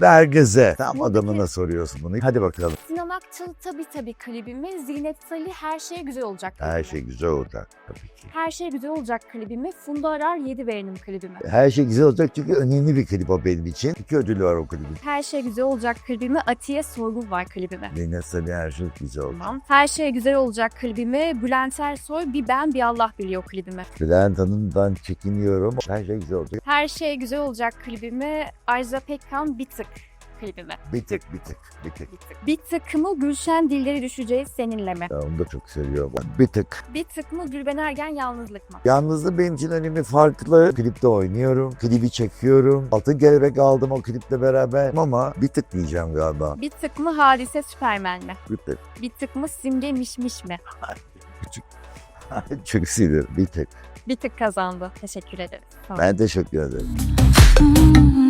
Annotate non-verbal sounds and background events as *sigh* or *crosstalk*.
Herkese. Tam adamına soruyorsun bunu. Hadi bakalım. Sinan Akçıl Tabi Tabi klibimi, Zinet Salih Her Şey Güzel Olacak klibimi. Her şey güzel olacak tabii ki. Her Şey Güzel Olacak klibimi, Funda Arar 7 Beğenim klibimi. Her şey güzel olacak çünkü önemli bir klip o benim için. İki ödülü var o klibin. Her Şey Güzel Olacak klibimi, Atiye Sorgun var klibimi. Zeynep Salih her şey güzel olacak. Tamam. Her Şey Güzel Olacak klibimi, Bülent Ersoy Bir Ben Bir Allah Biliyor klibimi. Bülent Hanım'dan çekiniyorum. Her şey güzel olacak. Her Şey Güzel Olacak klibimi, Ajda Pekkan Bir Tık Bir tık bir tık bir tık. Bir tık. Bir tık mı Gülşen Dilleri Düşeceğiz Seninle mi? Ya onu da çok seviyorum. Bir tık. Bir tık mı Gülben Ergen Yalnızlık mı? Yalnızlığı benim için önemi farklı. Klipte oynuyorum. Klibi çekiyorum. Altın kelebek aldım o kliple beraber. Ama bir tık diyeceğim galiba. Bir tık mı Hadise Süpermen mi? Bir tık. Bir tık mı Simge Mişmiş mi? *laughs* Küçük. *laughs* çok sinir. Bir tık. Bir tık kazandı. Teşekkür ederim. Olun. Ben teşekkür ederim. Hmm.